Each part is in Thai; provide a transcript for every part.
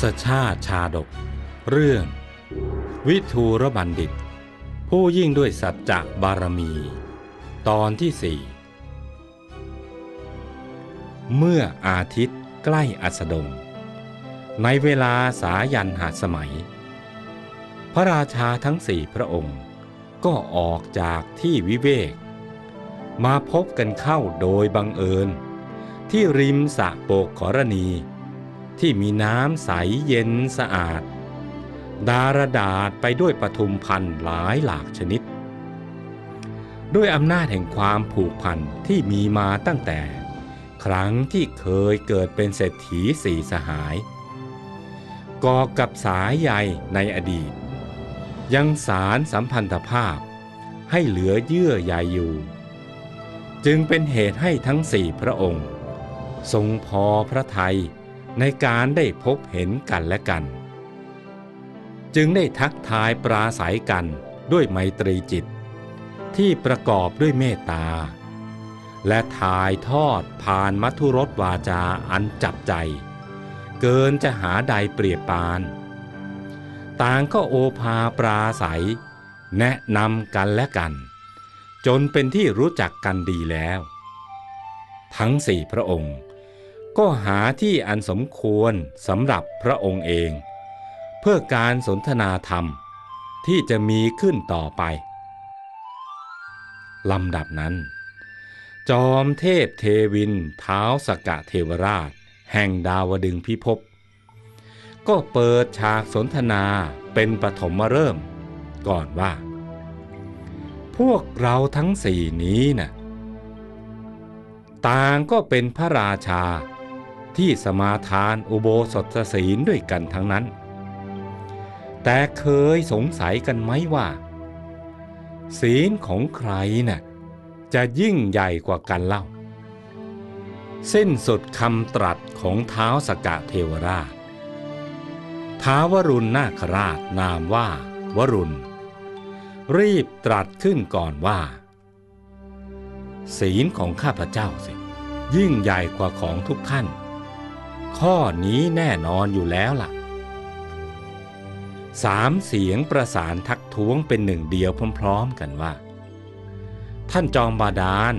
ศชาติชาดก เรื่อง วิทูรบัณฑิต ผู้ยิ่งด้วยสัจจะบารมี ตอนที่สี่เมื่ออาทิตย์ใกล้อัสดง ในเวลาสายันหาสมัย พระราชาทั้งสี่พระองค์ก็ออกจากที่วิเวก มาพบกันเข้าโดยบังเอิญ ที่ริมสระโปกขรณี ที่มีน้ำใสเย็นสะอาด ดารดาษไปด้วยปทุมพันธ์หลายหลากชนิด ด้วยอำนาจแห่งความผูกพันที่มีมาตั้งแต่ ครั้งที่เคยเกิดเป็นเศรษฐีสี่สหายก่อกับสายใยในอดีต ยังสารสัมพันธภาพให้เหลือเยื่อใยอยู่ จึงเป็นเหตุให้ทั้งสี่พระองค์ ทรงพอพระทัย ในการได้พบเห็นกันและกัน จึงได้ทักทายปราศัยกันด้วยไมตรีจิต ที่ประกอบด้วยเมตตา และถ่ายทอดผ่านมัทุรสวาจาอันจับใจ เกินจะหาใดเปรียบปาน ต่างก็โอภาปราศัย แนะนำกันและกัน จนเป็นที่รู้จักกันดีแล้ว ทั้งสี่พระองค์ ก็หาที่อันสมควรสำหรับพระองค์เอง เพื่อการสนทนาธรรมที่จะมีขึ้นต่อไปลำดับนั้น จอมเทพเทวินเท้าสกะเทวราช แห่งดาวดึงพิภพก็เปิดฉากสนทนาเป็นปฐมฤกษ์ก่อนว่า พวกเราทั้งสี่นี้น่ะต่างก็เป็นพระราชา ที่สมาทานอุโบสถศีลด้วยกันทั้งนั้น แต่เคยสงสัยกันไหมว่า ศีลของใครน่ะจะยิ่งใหญ่กว่ากันเล่า สิ้นสุดคำตรัสของเท้าสกะเทวราชท้าวรุณนาคราชนามว่า วรุณ รีบตรัสขึ้นก่อนว่า ศีลของข้าพเจ้าสิ ยิ่งใหญ่กว่าของทุกท่าน ข้อนี้แน่นอนอยู่แล้วล่ะสามเสียงประสานทักท้วงเป็นหนึ่งเดียวพร้อม ๆ กันว่า ท่านจอมบาดาล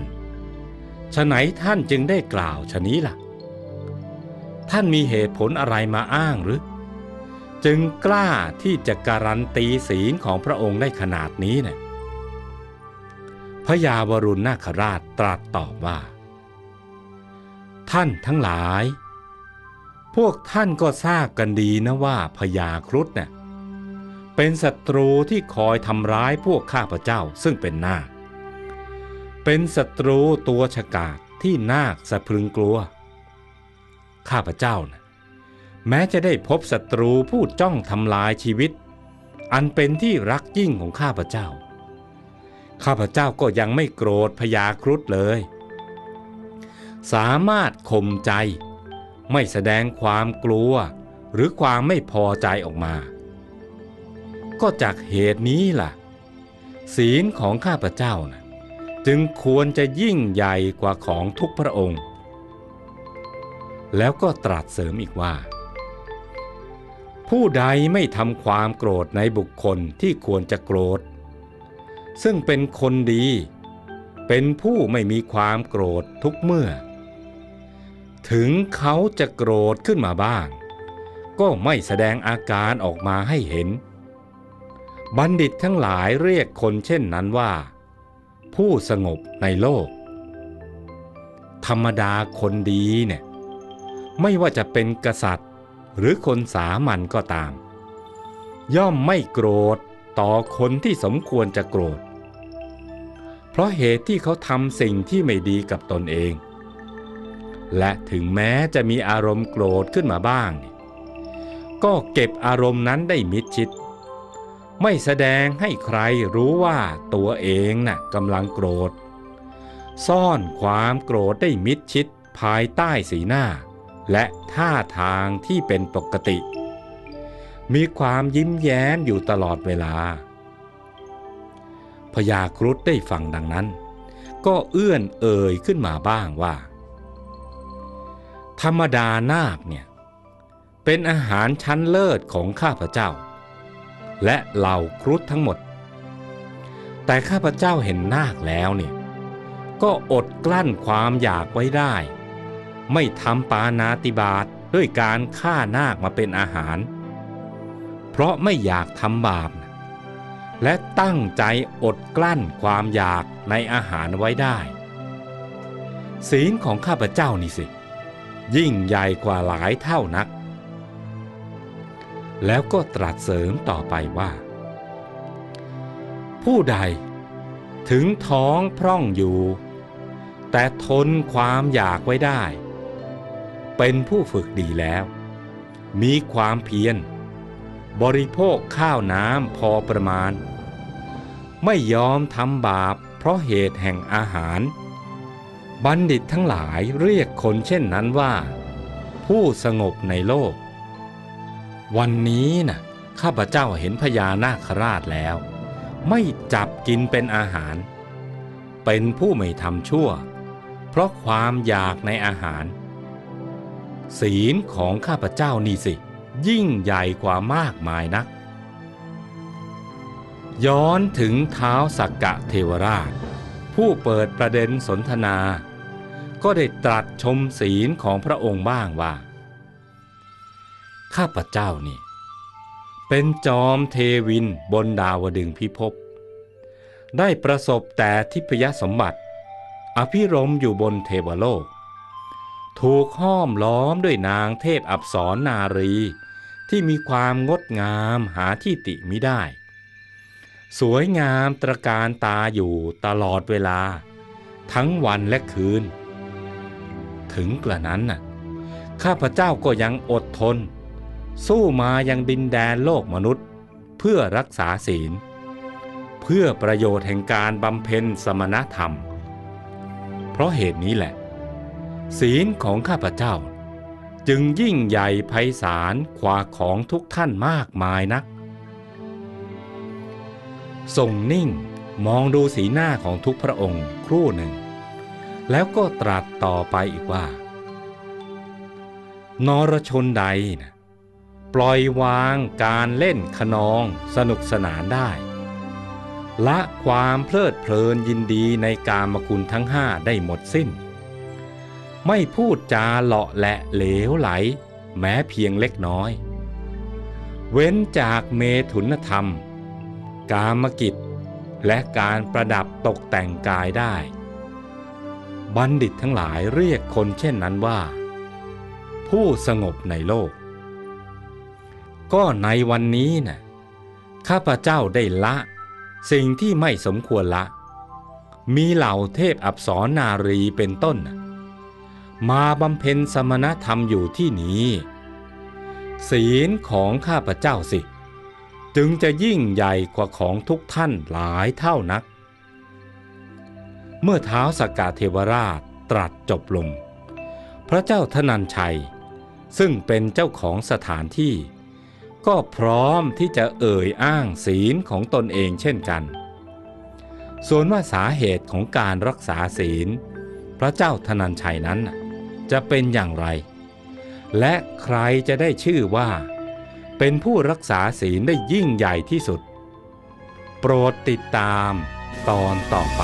ฉะไหนท่านจึงได้กล่าวชะนี้ล่ะ ท่านมีเหตุผลอะไรมาอ้างหรือ จึงกล้าที่จะการันตีศีลของพระองค์ได้ขนาดนี้เนี่ยพระยาวรุณนาคราชตรัสตอบว่า ท่านทั้งหลาย พวกท่านก็ทราบกันดีนะว่าพญาครุฑเนี่ยเป็นศัตรูที่คอยทำร้ายพวกข้าพเจ้าซึ่งเป็นนาค เป็นศัตรูตัวฉกาจที่นาคสะพรึงกลัว ข้าพเจ้านะแม้จะได้พบศัตรูผู้จ้องทำลายชีวิต อันเป็นที่รักยิ่งของข้าพเจ้า ข้าพเจ้าก็ยังไม่โกรธพญาครุฑเลย สามารถข่มใจ ไม่แสดงความกลัวหรือความไม่พอใจออกมา ก็จากเหตุนี้ล่ะ ศีลของข้าพเจ้านะจึงควรจะยิ่งใหญ่กว่าของทุกพระองค์ แล้วก็ตรัสเสริมอีกว่า ผู้ใดไม่ทำความโกรธในบุคคลที่ควรจะโกรธ ซึ่งเป็นคนดี เป็นผู้ไม่มีความโกรธทุกเมื่อ ถึงเขาจะโกรธขึ้นมาบ้าง ก็ไม่แสดงอาการออกมาให้เห็น บัณฑิตทั้งหลายเรียกคนเช่นนั้นว่า ผู้สงบในโลก ธรรมดาคนดีเนี่ยไม่ว่าจะเป็นกษัตริย์ หรือคนสามัญก็ตาม ย่อมไม่โกรธต่อคนที่สมควรจะโกรธ เพราะเหตุที่เขาทำสิ่งที่ไม่ดีกับตนเอง และถึงแม้จะมีอารมณ์โกรธขึ้นมาบ้าง ก็เก็บอารมณ์นั้นได้มิดชิด ไม่แสดงให้ใครรู้ว่าตัวเองน่ะกำลังโกรธ ซ่อนความโกรธได้มิดชิดภายใต้สีหน้า และท่าทางที่เป็นปกติ มีความยิ้มแย้มอยู่ตลอดเวลาพญาครุฑได้ฟังดังนั้น ก็เอื้อนเอ่ยขึ้นมาบ้างว่า ธรรมดานาคเนี่ยเป็นอาหารชั้นเลิศของข้าพเจ้า และเหล่าครุฑทั้งหมด แต่ข้าพเจ้าเห็นนาคแล้วเนี่ยก็อดกลั้นความอยากไว้ได้ ไม่ทำปานาติบาตด้วยการฆ่านาคมาเป็นอาหาร เพราะไม่อยากทำบาป และตั้งใจอดกลั้นความอยากในอาหารไว้ได้ ศีลของข้าพเจ้านี่สิ ยิ่งใหญ่กว่าหลายเท่านัก แล้วก็ตรัสเสริมต่อไปว่า ผู้ใดถึงท้องพร่องอยู่ แต่ทนความอยากไว้ได้ เป็นผู้ฝึกดีแล้ว มีความเพียร บริโภคข้าวน้ำพอประมาณ ไม่ยอมทำบาปเพราะเหตุแห่งอาหาร บัณฑิตทั้งหลายเรียกคนเช่นนั้นว่า ผู้สงบในโลก วันนี้นะ่ะข้าพเจ้าเห็นพญานาคราชแล้ว ไม่จับกินเป็นอาหาร เป็นผู้ไม่ทำชั่ว เพราะความอยากในอาหาร ศีลของข้าพเจ้านี่สิ ยิ่งใหญ่กว่ามากมายนัก ย้อนถึงเท้าสักกะเทวราช ผู้เปิดประเด็นสนทนา ก็ได้ตรัสชมศีลของพระองค์บ้างว่า ข้าพเจ้านี่ เป็นจอมเทวินบนดาวดึงพิภพได้ประสบแต่ทิพยสมบัติ อภิรมอยู่บนเทวโลก ถูกห้อมล้อมด้วยนางเทพอับสรนารี ที่มีความงดงามหาที่ติมิได้ สวยงามตระการตาอยู่ตลอดเวลา ทั้งวันและคืน ถึงกระนั้นน่ะข้าพเจ้าก็ยังอดทน สู้มายังดินแดนโลกมนุษย์ เพื่อรักษาศีล เพื่อประโยชน์แห่งการบำเพ็ญสมณธรรม เพราะเหตุนี้แหละ ศีลของข้าพเจ้า จึงยิ่งใหญ่ไพศาลกว่าของทุกท่านมากมายนักทรงนิ่งมองดูสีหน้าของทุกพระองค์ครู่หนึ่ง แล้วก็ตรัสต่อไปอีกว่า นรชนใดนะปล่อยวางการเล่นขนองสนุกสนานได้ ละความเพลิดเพลินยินดีในกามคุณทั้งห้าได้หมดสิ้น ไม่พูดจาเลาะและเหลวไหล แม้เพียงเล็กน้อย เว้นจากเมถุนธรรม กามกิจ และการประดับตกแต่งกายได้ บัณฑิตทั้งหลายเรียกคนเช่นนั้นว่า ผู้สงบในโลก ก็ในวันนี้นะ่ะข้าพเจ้าได้ละ สิ่งที่ไม่สมควรละ มีเหล่าเทพอับสรนารีเป็นต้น มาบำเพ็ญสมณธรรมอยู่ที่นี้ ศีลของข้าพเจ้าสิ จึงจะยิ่งใหญ่กว่าของทุกท่านหลายเท่านัก เมื่อเท้าสกกาเทวราชตรัสจบลง พระเจ้าธนัญชัย ซึ่งเป็นเจ้าของสถานที่ ก็พร้อมที่จะเอ่ยอ้างศีลของตนเองเช่นกัน ส่วนว่าสาเหตุของการรักษาศีล พระเจ้าธนัญชัยนั้นจะเป็นอย่างไร และใครจะได้ชื่อว่า เป็นผู้รักษาศีลได้ยิ่งใหญ่ที่สุด โปรดติดตามตอนต่อไป